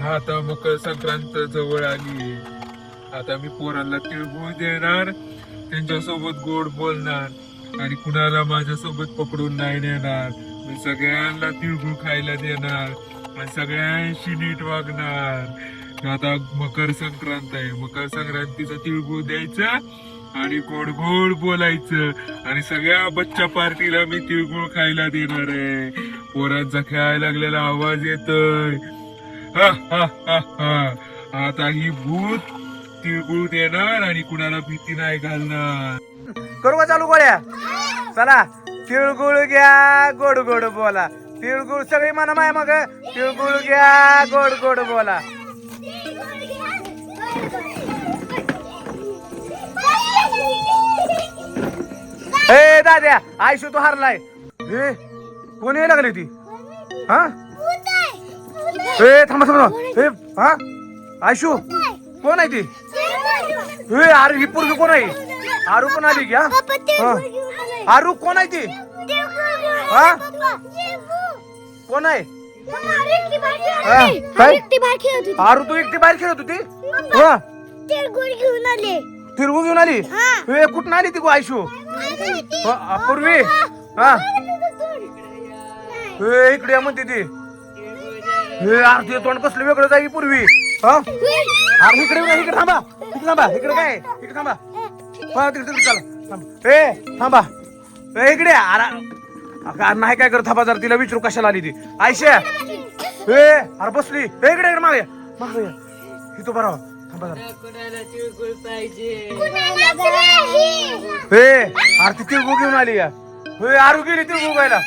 हा आता मकर संक्रांत जवळ आली आता मी पोरांना तिळगुळ देणार त्यांच्यासोबत गोड बोलणार आणि कुणाला माझ्यासोबत पकडून नाही नेणार. मी सगळ्यांना तिळगुळ खायला देणार आणि सगळ्यांशी नीट वागणार. आता मकर संक्रांत आहे. मकर संक्रांतीचा तिळगुळ द्यायचा आणि गोड गोड बोलायचं आणि सगळ्या बच्चा पार्टीला मी तिळगुळ खायला देणार आहे. पोरांचा खेळायला लागलेला आवाज येतोय. आता ही भूत तिळगुळ देणार आणि कुणाला भीती नाही घालणार. करू का चालू गोळ्या? चला तिळगुळ घ्या गोड गोड बोला. तिळगुळ सगळी म्हणा माय मग. तिळगुळ घ्या गोड गोड बोला. ए दाद्या आयशू तू हारलाय. कोणी कोण यायला लागली ती? हा? ए थांबा थांबा ए हा? आयशू कोण आहे ती? ए अरे ही पोरगी कोण आहे? आरू पण आली की हा? आरू कोण आहे ती? हा? कोण आहे? आरू तू एकटी बाहेर खेळत होती? हा. घेऊन आले. घेऊन आली? हा. ए कुठं आली ती गो आयशू? पूर्वी हा इकडे म्हणते ती. तुझं तोंड कसलं वेगळं जाई पूर्वी. हा? अरे इकडे इकडे थांबा. इकडे थांबा. इकडे काय? इकडे थांबा. हा तिकडे तिकडे चला. थांबा. ए थांबा. ए इकडे. अरे अगं, नाही काय करत थांबा जरा. तिला विचारू कशाला आली ती. आयशा. ए अरे बसली. ए इकडे इकडे मागे. मागे. ही तो बरोबर थांबा जरा. ए अरे ती तिळगू घेऊन आली या ए आरू गेली तिळगू गायला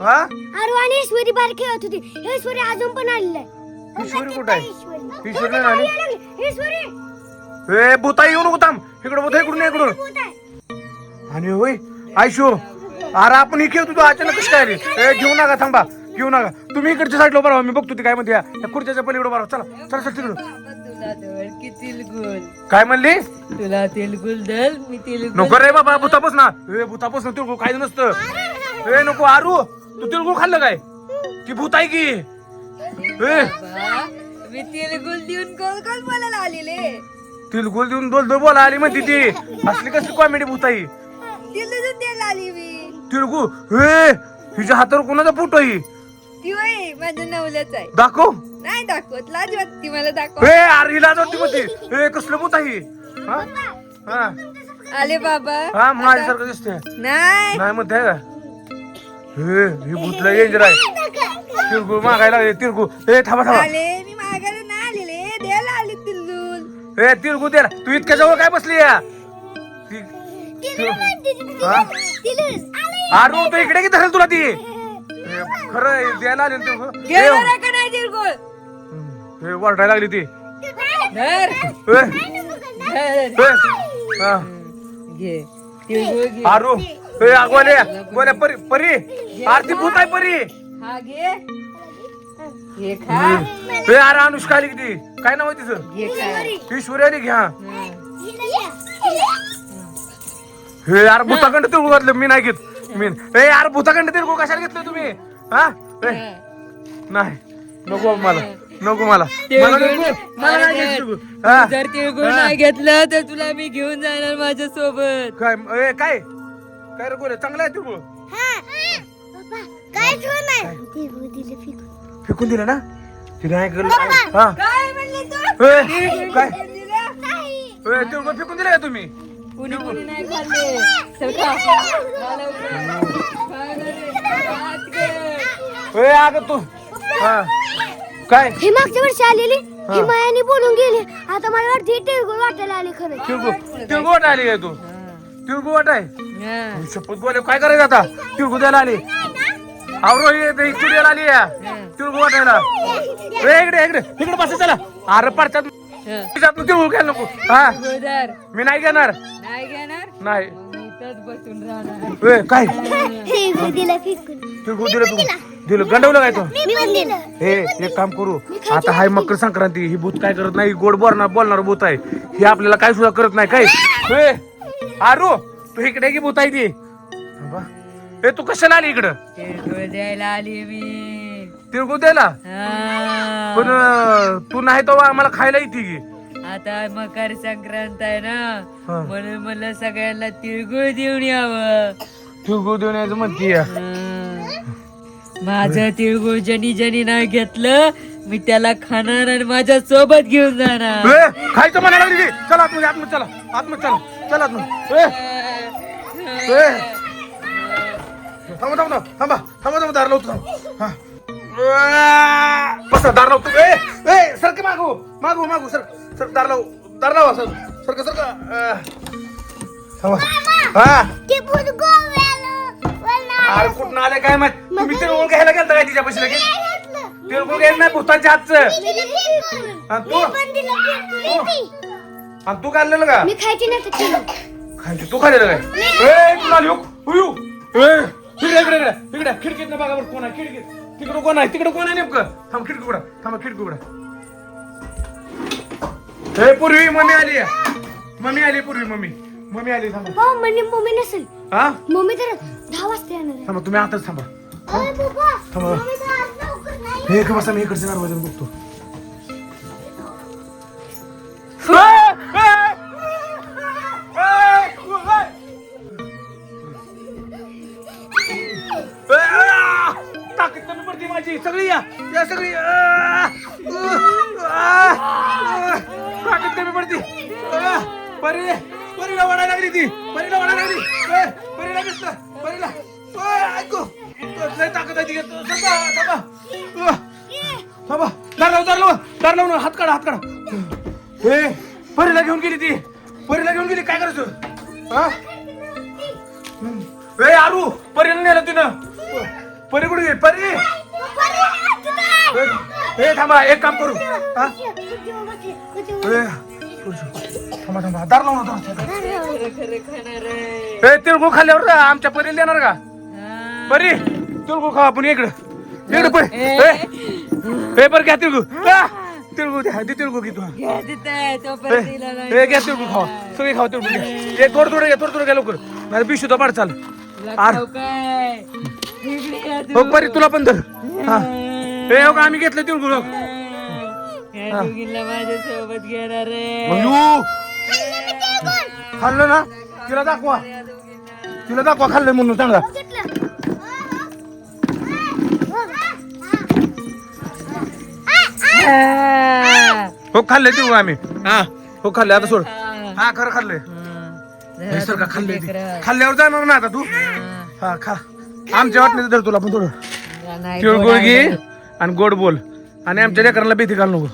हा? अरे आणि ईश्वरी बाहेर खेळत होती. ईश्वरी अजून पण आलेली आहे. ईश्वरी कुठं आहे? ईश्वरी ईश्वरी नाही आली? ईश्वरी ए भूता येऊ नको थांब. इकडे भूता इकडून ये, इकडून. आणि होय आयशो अरे आपण ही खेळतो तू अचानक कशी काय ए घेऊ नका थांबा. घेऊ नका. तुम्ही इकडच्या साईडला बरोबर मी बघतो ती काय म्हणते. या खुर्च्याच्या पलीकडे बरोबर चला चला चल तिकडून. काय म्हणली? तुला तिलगुल दल मी तिलगुल नको रे बाबा भूतापास ना ए भूतापास ना खायचं नसतं. ए नको आरू. तू तिळगुळ खाल्लं काय? ती भूत आहे की? ए? मी तिलगुल देऊन बोलायला आलेले. तिळगुळ देऊन दोल दोल बोला आली म्हणते ती. असली कसली कॉमेडी भूत आहे? तिलगुल द्यायला आली मी. तिळगुळ? हे हिच्या हातावर कोणाचा फोटो आहे? ती वय माझ्या नवल्याच आहे. दाखव. नाही दाखवत लाज वाटती मला दाखव. ए अरे हिला म्हणते. हे कसलं भूत आहे? हा? हा? आले बाबा. हा माझ्यासारखं दिसते नाही. नाही म्हणते का? हे हे भूतला डेंजर आहे तिळगुळ मागायला लागले तिळगुळ. ए थांबा थांबा. आले मी मागायला नाही आलेले. द्यायला आले ए तिळगुळ दे. तू इतक्या जवळ काय बसली या ती- हा? अरे तू इकडे की धरेल तुला ती? ए, खरं आहे, द्यायला आली ना ए, का नाही तिलगुळ हम्म, हे वरडायला लागली ती. धर. ए, धर. ए, हा. घे. तिळगुळ घे. आरू. ए गोले गोले परी परी आरती भूत आहे परी. हा घे. घे खा. अरे अनुष्का आली किती? काय नाव आहे तिचं? घे खा. घ्या. हं. यार भूताखंड तिळगुळ घातलं मी नाही घेत. मी ए यार भूताखंड तिळगुळ कशाला घेतलं तुम्ही? हा? ए, नाही. नको मला. नको मला. मला नको. मला नाही घ्यायचं तिळगुळ. हा. जर तिळगुळ नाही घेतलं तर तुला मी घेऊन जाणार माझ्या सोबत काय ए काय? काय रे गोले चांगला आहे तिळगुळ काय नाही दिलं फेकून. फेकून दिलं ना? तिने काय केलं हा. काय म्हणले तू? ए, काय नाही. ए, तिळगुळ फेकून दिलं का तुम्ही? कुणी कुणी नाही खाल्ले. चल खा. खा लवकर. खा ना रे. भात घे. ए अगं तू. हा. काय? ही मागच्या वर्षी आलेली? ही. मायाने बोलून गेली. आता मला वाटते टेळगुळ वाटायला आले खरं. तिळगुळ आली काय तू? तिळगुळ वाट आहे हं. शपथ बोले काय करायचं आता? तिळगुळ द्यायला आली. आवरो ये ते इकडे द्यायला आली या. तिळगुळ वाटायला. ए इकडे इकडे. इकडे बसा चला. अरे पडतात हं. घ्यायला नको. हा. गोदर मी नाही घेणार. नाही घेणार? नाही. मग मी इथंच बसून राहणार. ए काय? टेळगुळ दिलं फेकून. तिळगुळ दिलं तू. दिलं. गंडवलं काय तू? मी पण दिलं. हे एक काम करू. आता हाय मकर संक्रांती. ही भूत काय करत नाही गोड बोलणार बोलणार भूत आहे. हे आपल्याला काय सुद्धा करत नाही काय? ए, आरू तू इकडे की भूत आहे ती. ए तू कशाला आली इकडं? तिळगुळ द्यायला आली मी. तिळगुळ द्यायला? हा. पण अं, तू नाही तो आम्हाला खायला येते की. आता मकर संक्रांत आहे ना हा. म्हणून मला सगळ्यांना तिळगुळ देऊन यावं. तू गो देऊन यायचं म्हणतीय. हं. माझं तिळगुळ ज्यांनी ज्यांनी नाही घेतलं मी त्याला खाणार आणि माझ्या सोबत घेऊन जाणार. खायचं म्हणायला लागली. ती. चला आतमध्ये आतमध्ये चला आतमध्ये चला. चला ए. थांबा थांबा थांबा थांबा थांबा थांबा दार लावतो थांबा. हा. बसा दार लावतो ए ए सरक मागू मागू मागू सर सर दार लाव दार लावा सर सरक सरक. थांबा हा ते. अरे कुठं आले काय माहीत तुम्ही तिळगुळ घ्यायला गेलता काय तिच्या पैसे लगेच घातलं? तिळगुळ घ्यायला नाही भूतांच्या हातचं ती. आणि तू काढलेलं का? मी खायची नाही तर केलं. खायचं. तू खाल्लेलं काय? ए तू आली हो हुयू ए इकडे इकडे इकडे. इकडे खिडकीत बघा बरं कोण आहे. खिडकीत. तिकडं कोण आहे? तिकडं कोण आहे नेमकं? थांब खिडकी उघडा. थांबा खिडकी उघडा. ए पूर्वी मम्मी आली. मम्मी आली पूर्वी मम्मी. मम्मी आली थांबा. हो म्हणजे मम्मी नसेल. हा मम्मी तर दहा वाजता येणार आहे. थांबा तुम्ही आताच थांबा. थांबा. मम्मी तर आज लवकर नाही. हे का बसा मी इकडच्या दरवाजाने बघतो. सगळी या या सगळी. ताकद कमी पडते. आ, परी परीला वाढायला लागली ती. परीला वडा लागली. परीला दिसलं परीला. ओय, ऐकू. लय ताकद आहे ती थांबा थांबा. दार लाव दार लाव दार लाव ना हात काढा हात काढा. ए परीला घेऊन गेली ती. परीला घेऊन गेली. काय करायचं? हा हम्म. ए आरू. परीला नेलं तिनं. परी कुठे गेली? परी. ए, थांबा एक काम करू. हा? ए, थांबा थांबा दार लाव ना दार. खरं खरं खाणार आहे ए तिळगुळ खाल्ल्यावर आमच्या परीला देणार का. परी तिळगुळ खाऊ आपण इकडं. इकडं परी. ए, ए बरं घ्या तिळगुळ. आ, तिळगुळ द्या दे तिळगुळ घे तू घ्या तिथे, तो ए, पण दिला नाही. ए घ्या तिळगुळ खावा. सगळे खावा तिळगुळ. घ्या. ए थोडं थोडं घ्या थोडं थोडं घ्या लवकर. नाही बिशू तो पाड चाल. आर. हो. परी तुला पण धर. हा. ए हो का आम्ही घेतलं तिळगुळ हो. या दोघींना माझ्या सोबत घेणार आहे अयो खाल्लं ना? तिला दाखवा. तिला दाखवा खाल्लं म्हणून चांगला हो खाल्ले तिळगुळ आम्ही. हा. हो खाल्ले आता सोड. हा खरं खाल्लंय. हे. सर का खाल्ले ती खाल्ल्यावर जाणार ना आता तू? हा. खा. आमच्या वाटण्याचं धर तुला पण थोडं. तिळगुळ घे आणि गोड बोल. आणि आमच्या लेकरांना भीती घाल नको.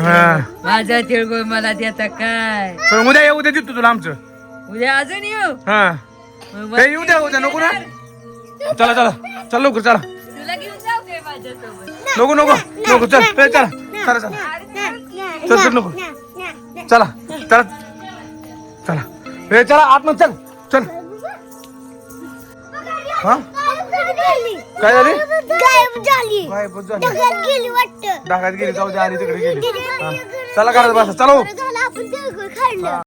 हा. माझा तिळगुळ मला देता काय? पण उद्या ये उद्या देतो तुला आमचं. उद्या अजून येऊ? हा. मग येऊ द्या उद्या नको ना. चला चला चल. लवकर चला. तुला घेऊन जाऊ काय माझ्यासोबत. नको नको नको चल. ए, चला. चला चला. चल चल नको. चला चला. चला. हे चला आतमध्ये चल. चल. हा? काय झाली? गायब झाली. ढगात गेली वाटतं. डागात गेली जाऊ दे आली तिकडे गेली. हा. चला घरात बसा. चला हो. झालं आपण तिळगुळ खाल्लं.